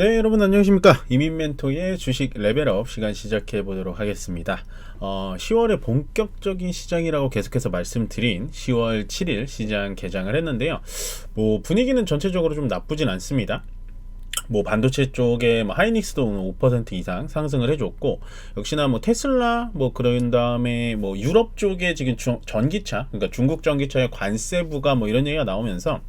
네, 여러분 안녕하십니까? 이민 멘토의 주식 레벨업 시간 시작해 보도록 하겠습니다. 어, 10월에 본격적인 시장이라고 계속해서 말씀드린 10월 7일 시장 개장을 했는데요. 뭐 분위기는 전체적으로 좀 나쁘진 않습니다. 뭐 반도체 쪽에 뭐 하이닉스도 오늘 5% 이상 상승을 해줬고 역시나 뭐 테슬라 뭐 그런 다음에 뭐 유럽 쪽에 지금 중- 전기차 그러니까 중국 전기차의 관세부가 뭐 이런 얘기가 나오면서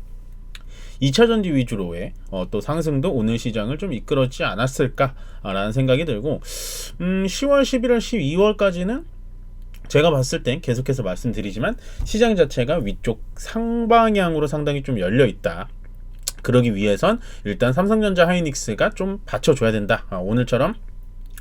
2차 전지 위주로의 어, 또 상승도 오늘 시장을 좀 이끌었지 않았을까라는 생각이 들고 음, 10월, 11월, 12월까지는 제가 봤을 땐 계속해서 말씀드리지만 시장 자체가 위쪽 상방향으로 상당히 좀 열려 있다. 그러기 위해선 일단 삼성전자 하이닉스가 좀 받쳐줘야 된다. 아, 오늘처럼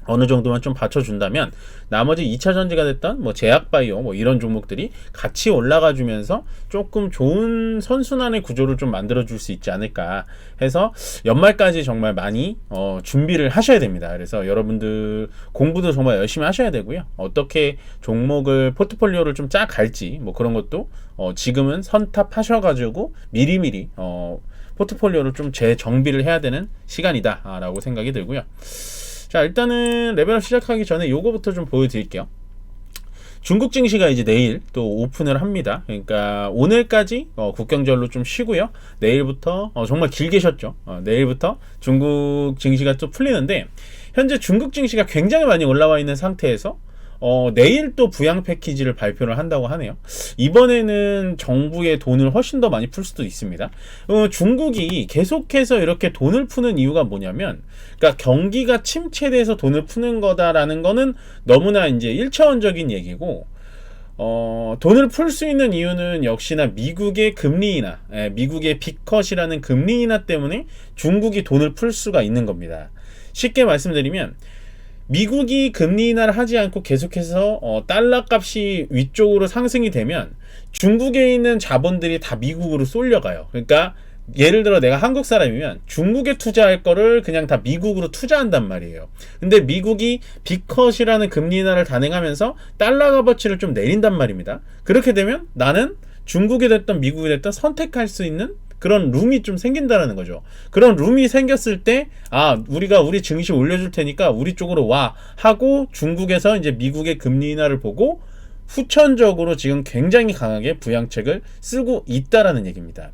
어느 정도만 좀 받쳐준다면 나머지 2차 전지가 됐던 뭐 제약바이오 뭐 이런 종목들이 같이 올라가 주면서 조금 좋은 선순환의 구조를 좀 만들어 줄 수 있지 않을까 해서 연말까지 정말 많이 어, 준비를 하셔야 됩니다. 그래서 여러분들 공부도 정말 열심히 하셔야 되고요. 어떻게 종목을 포트폴리오를 좀 짜 갈지 뭐 그런 것도 어, 지금은 선탑하셔가지고 미리미리 어, 포트폴리오를 좀 재정비를 해야 되는 시간이다라고 생각이 들고요. 자 일단은 레벨업 시작하기 전에 요거부터 좀 보여드릴게요. 중국 증시가 이제 내일 또 오픈을 합니다. 그러니까 오늘까지 어, 국경절로 좀 쉬고요. 내일부터 어, 정말 길게 쉬었죠. 어, 내일부터 중국 증시가 또 풀리는데 현재 중국 증시가 굉장히 많이 올라와 있는 상태에서 어, 내일 또 부양 패키지를 발표를 한다고 하네요. 이번에는 정부의 돈을 훨씬 더 많이 풀 수도 있습니다. 어, 중국이 계속해서 이렇게 돈을 푸는 이유가 뭐냐면, 그러니까 경기가 침체돼서 돈을 푸는 거다라는 거는 너무나 이제 1차원적인 얘기고, 어, 돈을 풀 수 있는 이유는 역시나 미국의 금리 인하, 예, 미국의 빅컷이라는 금리 인하 때문에 중국이 돈을 풀 수가 있는 겁니다. 쉽게 말씀드리면, 미국이 금리 인하를 하지 않고 계속해서 어, 달러 값이 위쪽으로 상승이 되면 중국에 있는 자본들이 다 미국으로 쏠려가요. 그러니까 예를 들어 내가 한국 사람이면 중국에 투자할 거를 그냥 다 미국으로 투자한단 말이에요. 근데 미국이 비컷이라는 금리 인하를 단행하면서 달러 값어치를 좀 내린단 말입니다. 그렇게 되면 나는 중국이 됐던 미국이 됐던 선택할 수 있는 그런 룸이 좀 생긴다라는 거죠. 그런 룸이 생겼을 때, 아, 우리가 우리 증시 올려줄 테니까 우리 쪽으로 와. 하고 중국에서 이제 미국의 금리 인하를 보고 후천적으로 지금 굉장히 강하게 부양책을 쓰고 있다라는 얘기입니다.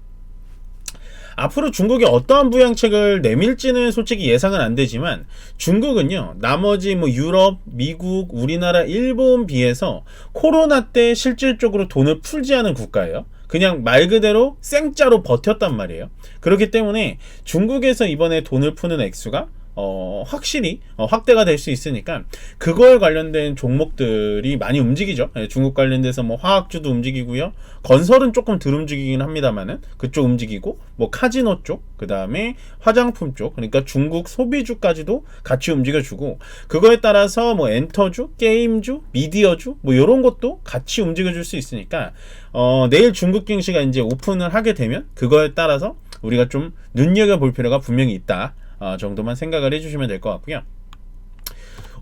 앞으로 중국이 어떠한 부양책을 내밀지는 솔직히 예상은 안 되지만 중국은요 나머지 뭐 유럽, 미국, 우리나라, 일본 비해서 코로나 때 실질적으로 돈을 풀지 않은 국가예요. 그냥 말 그대로 생짜로 버텼단 말이에요. 그렇기 때문에 중국에서 이번에 돈을 푸는 액수가 어, 확실히 어, 확대가 될 수 있으니까 그걸 관련된 종목들이 많이 움직이죠. 예, 중국 관련돼서 뭐 화학주도 움직이고요. 건설은 조금 덜 움직이긴 합니다만은 그쪽 움직이고 뭐 카지노 쪽, 그 다음에 화장품 쪽, 그러니까 중국 소비주까지도 같이 움직여 주고 그거에 따라서 뭐 엔터주, 게임주, 미디어주 뭐 이런 것도 같이 움직여 줄 수 있으니까 어, 내일 중국 증시가 이제 오픈을 하게 되면 그거에 따라서 우리가 좀 눈여겨 볼 필요가 분명히 있다. 어, 정도만 생각을 해주시면 될 것 같고요.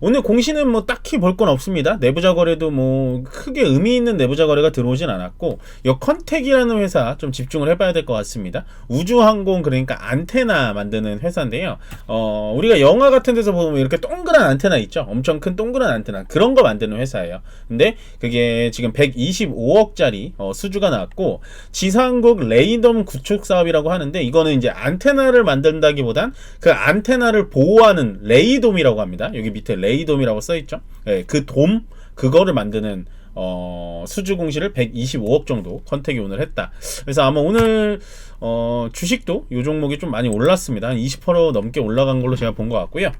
오늘 공시는 뭐 딱히 볼 건 없습니다. 내부자 거래도 뭐 크게 의미 있는 내부자 거래가 들어오진 않았고 요 컨텍이라는 회사 좀 집중을 해봐야 될 것 같습니다. 우주항공 그러니까 안테나 만드는 회사인데요. 어 우리가 영화 같은 데서 보면 이렇게 동그란 안테나 있죠. 엄청 큰 동그란 안테나 그런 거 만드는 회사예요. 근데 그게 지금 125억짜리 어, 수주가 나왔고 지상국 레이덤 구축 사업이라고 하는데 이거는 이제 안테나를 만든다기보단 그 안테나를 보호하는 레이돔이라고 합니다. 여기 밑에 레이 돔이라고 써 있죠. 예, 그 돔 그거를 만드는 어, 수주 공시를 125억 정도 컨택이 오늘 했다. 그래서 아마 오늘 어, 주식도 이 종목이 좀 많이 올랐습니다. 한 20% 넘게 올라간 걸로 제가 본 것 같고요.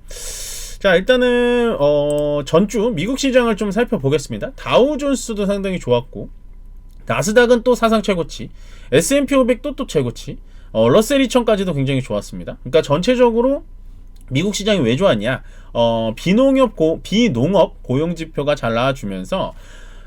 자 일단은 어, 전주 미국 시장을 좀 살펴보겠습니다. 다우존스도 상당히 좋았고 나스닥은 또 사상 최고치, S&P 500도 또 최고치, 어, 러셀 2000까지도 굉장히 좋았습니다. 그러니까 전체적으로 미국 시장이 왜 좋았냐? 어, 비농업 고, 비농업 고용 지표가 잘 나와주면서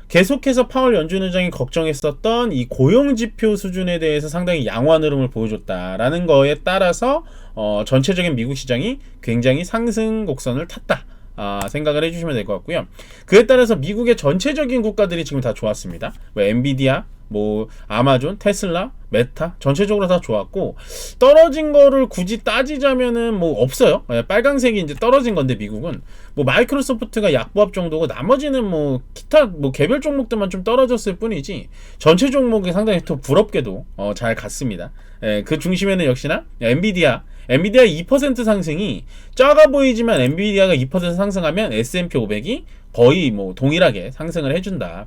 계속해서 파월 연준 의장이 걱정했었던 이 고용 지표 수준에 대해서 상당히 양호한 흐름을 보여줬다라는 거에 따라서 어, 전체적인 미국 시장이 굉장히 상승 곡선을 탔다. 아, 생각을 해주시면 될 것 같고요. 그에 따라서 미국의 전체적인 국가들이 지금 다 좋았습니다. 뭐 엔비디아, 뭐 아마존, 테슬라, 메타 전체적으로 다 좋았고 떨어진 거를 굳이 따지자면은 뭐 없어요. 예, 빨강색이 이제 떨어진 건데 미국은 뭐 마이크로소프트가 약보합 정도고 나머지는 뭐 기타 뭐 개별 종목들만 좀 떨어졌을 뿐이지 전체 종목이 상당히 또 부럽게도 어, 잘 갔습니다. 예, 그 중심에는 역시나 엔비디아 엔비디아 2% 상승이 작아 보이지만 엔비디아가 2% 상승하면 S&P 500이 거의 뭐 동일하게 상승을 해준다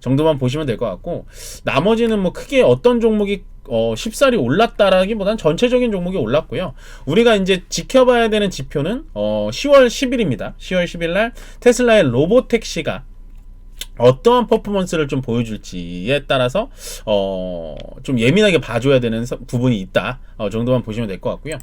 정도만 보시면 될 것 같고 나머지는 뭐 크게 어떤 종목이 어, 쉽사리 올랐다라기보단 전체적인 종목이 올랐고요. 우리가 이제 지켜봐야 되는 지표는 어, 10월 10일입니다. 10월 10일 날 테슬라의 로보택시가 어떠한 퍼포먼스를 좀 보여줄지에 따라서 어, 좀 예민하게 봐줘야 되는 서- 부분이 있다 어, 정도만 보시면 될 것 같고요.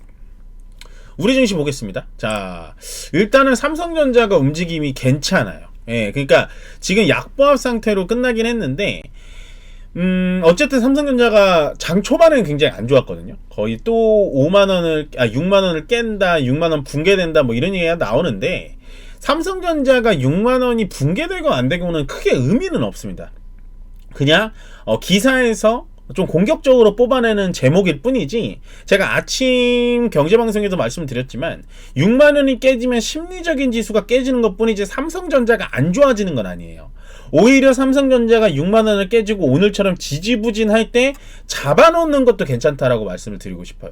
우리 증시 보겠습니다. 자, 일단은 삼성전자가 움직임이 괜찮아요. 예, 그러니까 지금 약보합 상태로 끝나긴 했는데, 음, 어쨌든 삼성전자가 장 초반에는 굉장히 안 좋았거든요. 거의 또 5만 원을, 아, 6만 원을 깬다, 6만 원 붕괴된다, 뭐 이런 얘기가 나오는데, 삼성전자가 6만 원이 붕괴되고 안 되고는 크게 의미는 없습니다. 그냥 어, 기사에서 좀 공격적으로 뽑아내는 제목일 뿐이지 제가 아침 경제방송에도 말씀드렸지만 6만 원이 깨지면 심리적인 지수가 깨지는 것 뿐이지 삼성전자가 안 좋아지는 건 아니에요. 오히려 삼성전자가 6만 원을 깨지고 오늘처럼 지지부진할 때 잡아놓는 것도 괜찮다라고 말씀을 드리고 싶어요.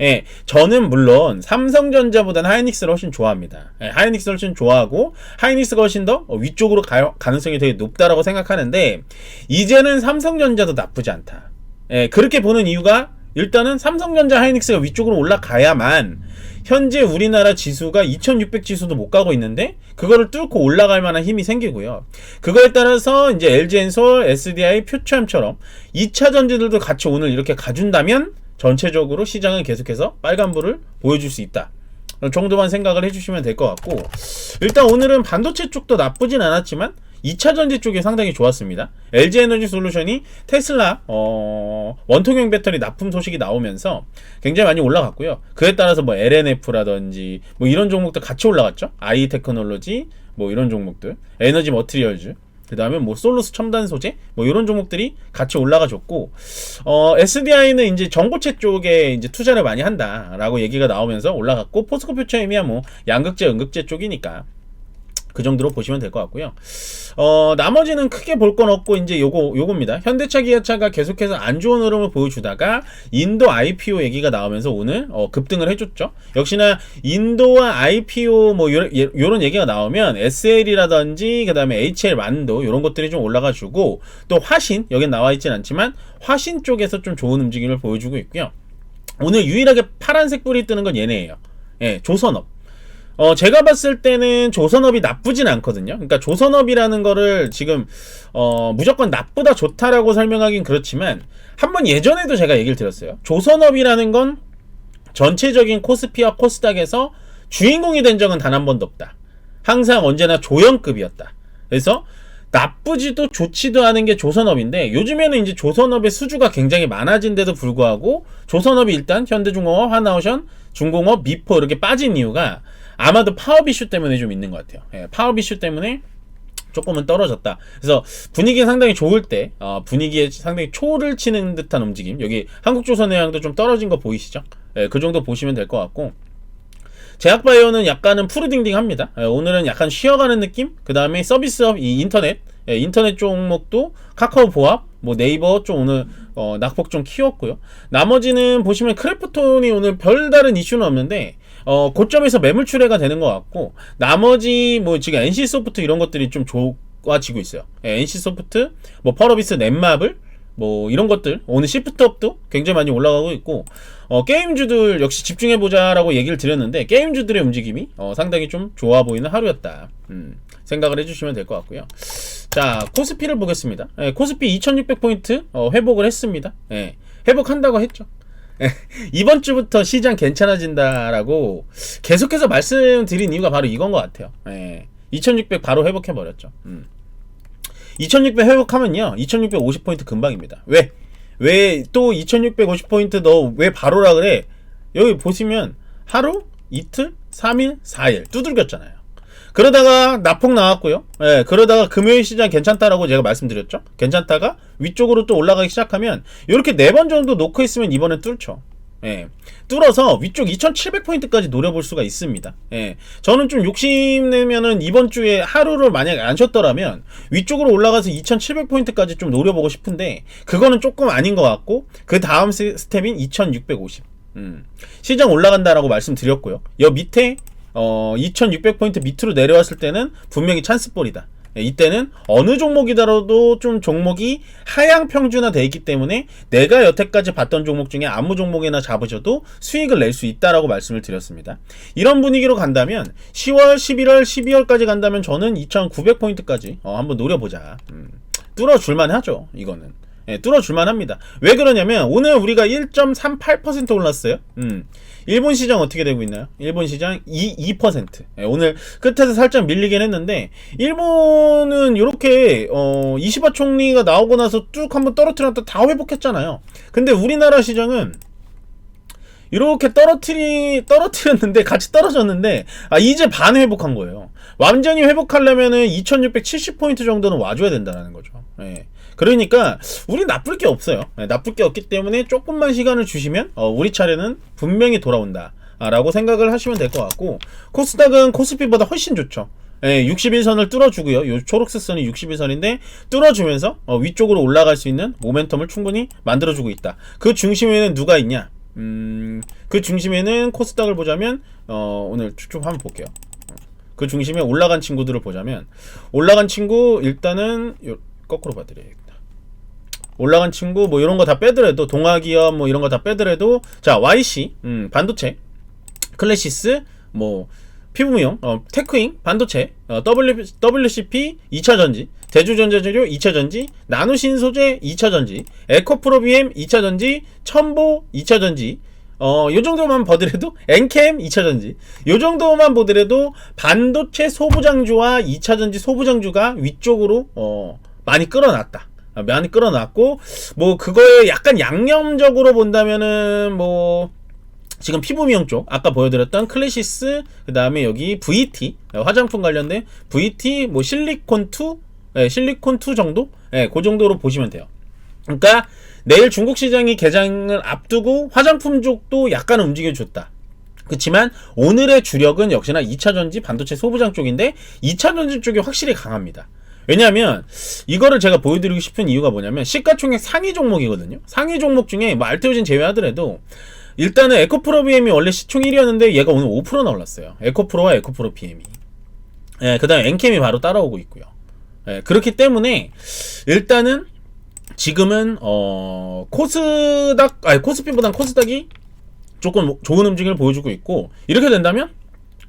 예, 저는 물론 삼성전자보다는 하이닉스를 훨씬 좋아합니다. 예, 하이닉스를 훨씬 좋아하고 하이닉스가 훨씬 더 어, 위쪽으로 가, 가능성이 되게 높다라고 생각하는데 이제는 삼성전자도 나쁘지 않다. 예, 그렇게 보는 이유가 일단은 삼성전자 하이닉스가 위쪽으로 올라가야만 현재 우리나라 지수가 2600 지수도 못 가고 있는데 그거를 뚫고 올라갈 만한 힘이 생기고요. 그거에 따라서 이제 LG엔솔, SDI, 퓨처엠처럼 2차 전지들도 같이 오늘 이렇게 가준다면 전체적으로 시장은 계속해서 빨간불을 보여줄 수 있다. 정도만 생각을 해주시면 될 것 같고 일단 오늘은 반도체 쪽도 나쁘진 않았지만 2차 전지 쪽이 상당히 좋았습니다. LG 에너지 솔루션이 테슬라 어, 원통형 배터리 납품 소식이 나오면서 굉장히 많이 올라갔고요. 그에 따라서 뭐 LNF라든지 뭐 이런 종목들 같이 올라갔죠. 아이 테크놀로지 뭐 이런 종목들, 에너지 머티리얼즈 그 다음에 뭐 솔루스 첨단 소재? 뭐 이런 종목들이 같이 올라가 줬고 어 SDI는 이제 전고체 쪽에 이제 투자를 많이 한다라고 얘기가 나오면서 올라갔고 포스코 퓨처엠이야 뭐 양극재 음극재 쪽이니까 그 정도로 보시면 될 것 같고요. 어, 나머지는 크게 볼 건 없고 이제 요거 요겁니다. 현대차 기아차가 계속해서 안 좋은 흐름을 보여주다가 인도 IPO 얘기가 나오면서 오늘 어, 급등을 해줬죠. 역시나 인도와 IPO 뭐 요런, 예- 요런 얘기가 나오면 SL이라든지 그다음에 HL 만도 이런 것들이 좀 올라가주고 또 화신 여기 나와 있진 않지만 화신 쪽에서 좀 좋은 움직임을 보여주고 있고요. 오늘 유일하게 파란색 불이 뜨는 건 얘네예요. 예, 조선업. 어, 제가 봤을 때는 조선업이 나쁘진 않거든요. 그러니까 조선업이라는 거를 지금, 어, 무조건 나쁘다, 좋다라고 설명하긴 그렇지만, 한번 예전에도 제가 얘기를 드렸어요. 조선업이라는 건 전체적인 코스피와 코스닥에서 주인공이 된 적은 단 한 번도 없다. 항상 언제나 조연급이었다. 그래서 나쁘지도 좋지도 않은 게 조선업인데 요즘에는 이제 조선업의 수주가 굉장히 많아진데도 불구하고 조선업이 일단 현대중공업, 하나오션, 중공업, 미포 이렇게 빠진 이유가 아마도 파업 이슈 때문에 좀 있는 것 같아요. 예, 파업 이슈 때문에 조금은 떨어졌다. 그래서 분위기가 상당히 좋을 때 어, 분위기에 상당히 초를 치는 듯한 움직임. 여기 한국조선해양도 좀 떨어진 거 보이시죠? 예, 그 정도 보시면 될 것 같고 제약바이오는 약간은 푸르딩딩합니다. 예, 오늘은 약간 쉬어가는 느낌. 그 다음에 서비스업 이 인터넷 예, 인터넷 종목도 카카오 보합, 뭐 네이버 좀 오늘 어, 낙폭 좀 키웠고요. 나머지는 보시면 크래프톤이 오늘 별다른 이슈는 없는데 어, 고점에서 매물 출회가 되는 것 같고 나머지 뭐 지금 NC 소프트 이런 것들이 좀 좋아지고 있어요. 예, NC 소프트, 뭐 펄어비스 넷마블 뭐 이런 것들 오늘 시프트업도 굉장히 많이 올라가고 있고 어, 게임주들 역시 집중해 보자라고 얘기를 드렸는데 게임주들의 움직임이 어, 상당히 좀 좋아 보이는 하루였다. 음, 생각을 해주시면 될 것 같고요. 자 코스피를 보겠습니다. 예, 코스피 2600포인트 어, 회복을 했습니다. 예, 회복한다고 했죠. 예, 이번 주부터 시장 괜찮아진다라고 계속해서 말씀드린 이유가 바로 이건 것 같아요 예, 2600 바로 회복해버렸죠 음. 2600 회복하면요. 2650포인트 금방입니다. 왜? 왜 또 2650포인트 너 왜 바로라 그래? 여기 보시면 하루, 이틀, 3일, 4일 두들겼잖아요. 그러다가 나폭 나왔고요. 예, 그러다가 금요일 시장 괜찮다라고 제가 말씀드렸죠. 괜찮다가 위쪽으로 또 올라가기 시작하면 이렇게 네 번 정도 놓고 있으면 이번엔 뚫죠. 예. 뚫어서 위쪽 2700포인트까지 노려볼 수가 있습니다. 예. 저는 좀 욕심내면은 이번 주에 하루를 만약에 안 쉬었더라면 위쪽으로 올라가서 2700포인트까지 좀 노려보고 싶은데 그거는 조금 아닌 것 같고 그 다음 스- 스텝인 2650. 음. 시장 올라간다라고 말씀드렸고요. 여 밑에 어 2600포인트 밑으로 내려왔을 때는 분명히 찬스볼이다. 예, 이때는 어느 종목이더라도 좀 종목이 하향 평준화 돼 있기 때문에 내가 여태까지 봤던 종목 중에 아무 종목이나 잡으셔도 수익을 낼 수 있다라고 말씀을 드렸습니다. 이런 분위기로 간다면 10월, 11월, 12월까지 간다면 저는 2,900포인트까지 어, 한번 노려보자. 음, 뚫어줄만 하죠. 이거는. 예, 뚫어줄만 합니다. 왜 그러냐면 오늘 우리가 1.38% 올랐어요. 음. 일본 시장 어떻게 되고 있나요? 일본 시장 2, 2%. 예, 오늘 끝에서 살짝 밀리긴 했는데 일본은 이렇게 어, 이시바 총리가 나오고 나서 쭉 한번 떨어뜨렸다 다 회복했잖아요. 근데 우리나라 시장은 이렇게 떨어뜨리 떨어뜨렸는데 같이 떨어졌는데 아 이제 반 회복한 거예요. 완전히 회복하려면은 2,670 포인트 정도는 와줘야 된다는 거죠. 예. 그러니까 우리 나쁠 게 없어요. 예, 나쁠 게 없기 때문에 조금만 시간을 주시면 어, 우리 차례는 분명히 돌아온다. 아, 라고 생각을 하시면 될 것 같고 코스닥은 코스피보다 훨씬 좋죠. 예, 61선을 뚫어주고요. 요 초록색 선이 61선인데 뚫어주면서 어, 위쪽으로 올라갈 수 있는 모멘텀을 충분히 만들어주고 있다. 그 중심에는 누가 있냐? 음, 그 중심에는 코스닥을 보자면 어, 오늘 쭉쭉 한번 볼게요. 그 중심에 올라간 친구들을 보자면 올라간 친구 일단은 요, 거꾸로 봐드려야겠다. 올라간 친구 뭐 이런 거 다 빼더라도 동아기업 뭐 이런 거 다 빼더라도 자 YC 음, 반도체 클래시스 뭐 피부미용 어, 테크잉 반도체 어, w, WCP 2차 전지 대주전자재료 2차 전지 나노신소재 2차 전지 에코프로비엠 2차 전지 첨보 2차 전지 어, 요 정도만 보더라도 엔캠 2차 전지 요 정도만 보더라도 반도체 소부장주와 2차 전지 소부장주가 위쪽으로 어, 많이 끌어놨다. 아, 많이 끌어놨고 뭐 그거에 약간 양념적으로 본다면은 뭐 지금 피부 미용 쪽 아까 보여드렸던 클래시스 그 다음에 여기 VT 어, 화장품 관련된 VT 뭐 실리콘 2 예, 실리콘 2 정도 예, 그 정도로 보시면 돼요. 그러니까 내일 중국 시장이 개장을 앞두고 화장품 쪽도 약간 움직여줬다. 그렇지만 오늘의 주력은 역시나 2차 전지 반도체 소부장 쪽인데 2차 전지 쪽이 확실히 강합니다. 왜냐하면 이거를 제가 보여드리고 싶은 이유가 뭐냐면 시가총액 상위 종목이거든요. 상위 종목 중에 뭐 알테오진 제외하더라도 일단은 에코프로 BM이 원래 시총 1위였는데 얘가 오늘 5%나 올랐어요. 에코프로와 에코프로 BM이. 예, 그 다음에 엔캠이 바로 따라오고 있고요. 예, 그렇기 때문에 일단은 지금은 어 코스닥 아니 코스피보단 코스닥이 조금 좋은 움직임을 보여주고 있고 이렇게 된다면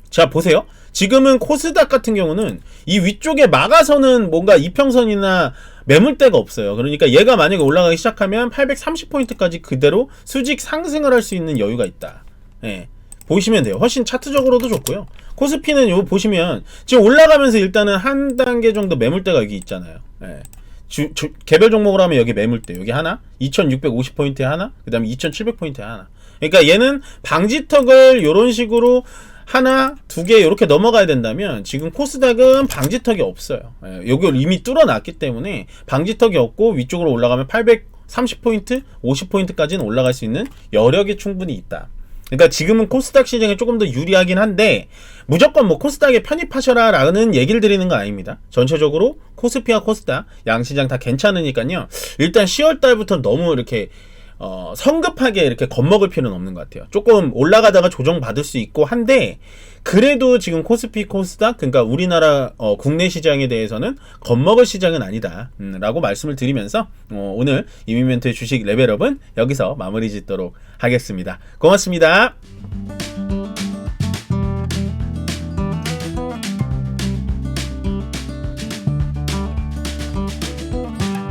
자 보세요. 지금은 코스닥 같은 경우는 이 위쪽에 막아서는 뭔가 이평선이나 매물대가 없어요. 그러니까 얘가 만약에 올라가기 시작하면 830포인트까지 그대로 수직 상승을 할 수 있는 여유가 있다. 예. 보시면 돼요. 훨씬 차트적으로도 좋고요. 코스피는 요 보시면 지금 올라가면서 일단은 한 단계 정도 매물대가 여기 있잖아요. 예. 주, 주- 개별 종목으로 하면 여기 매물대 여기 하나? 2650포인트에 하나? 그 다음에 2700포인트에 하나. 그러니까 얘는 방지턱을 이런 식으로 하나 두 개 이렇게 넘어가야 된다면 지금 코스닥은 방지턱이 없어요 예, 여기 이미 뚫어놨기 때문에 방지턱이 없고 위쪽으로 올라가면 830포인트 50포인트까지는 올라갈 수 있는 여력이 충분히 있다 그러니까 지금은 코스닥 시장이 조금 더 유리하긴 한데 무조건 뭐 코스닥에 편입하셔라 라는 얘기를 드리는 거 아닙니다. 전체적으로 코스피와 코스닥 양 시장 다 괜찮으니까요. 일단 10월 달부터 너무 이렇게 어, 성급하게 이렇게 겁먹을 필요는 없는 것 같아요. 조금 올라가다가 조정 받을 수 있고 한데 그래도 지금 코스피 코스닥 그러니까 우리나라 어, 국내 시장에 대해서는 겁먹을 시장은 아니다 음, 라고 말씀을 드리면서 어, 오늘 이민멘트의 주식 레벨업은 여기서 마무리 짓도록 하겠습니다. 고맙습니다.